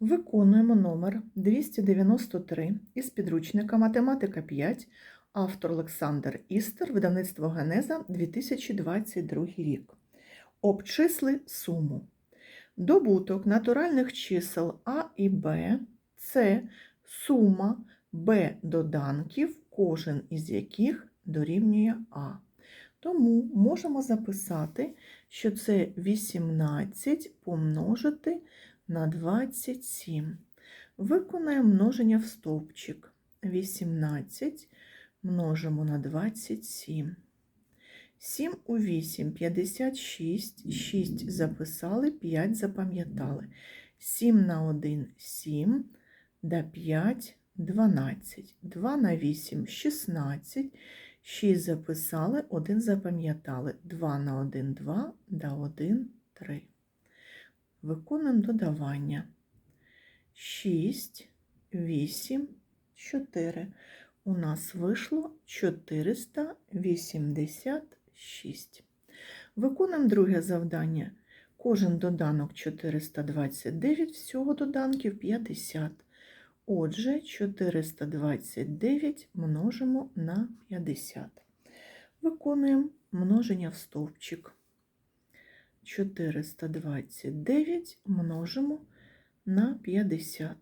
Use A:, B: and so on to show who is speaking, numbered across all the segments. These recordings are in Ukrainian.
A: Виконуємо номер 293 із підручника Математика 5, автор Олександр Істер, видавництво Генеза 2022 рік. Обчисли суму. Добуток натуральних чисел А і Б це сума Б доданків, кожен із яких дорівнює А. Тому можемо записати, що це 18 помножити на 27. Виконаємо множення в стовпчик. 18 множимо на 27. 7 у 8 – 56, 6 записали, 5 запам'ятали. 7 на 1 – 7, да 5 – 12. 2 на 8 – 16, 6 записали, 1 запам'ятали. 2 на 1 – 2, да 1 – 3. Виконуємо додавання. 6, 8, 4. У нас вийшло 486. Виконуємо друге завдання. Кожен доданок 429, всього доданків 50. Отже, 429 множимо на 50. Виконуємо множення в стовпчик. 429 множимо на 50.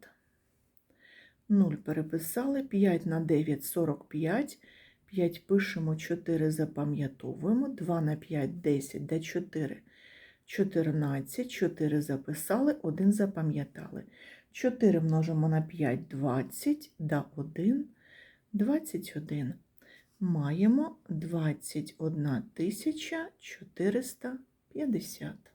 A: 0 переписали, 5 на 9 – 45, 5 пишемо, 4 запам'ятовуємо, 2 на 5 – 10, да 4 – 14, 4 записали, 1 запам'ятали. 4 множимо на 5 – 20, да 1 – 21. Маємо 21 450.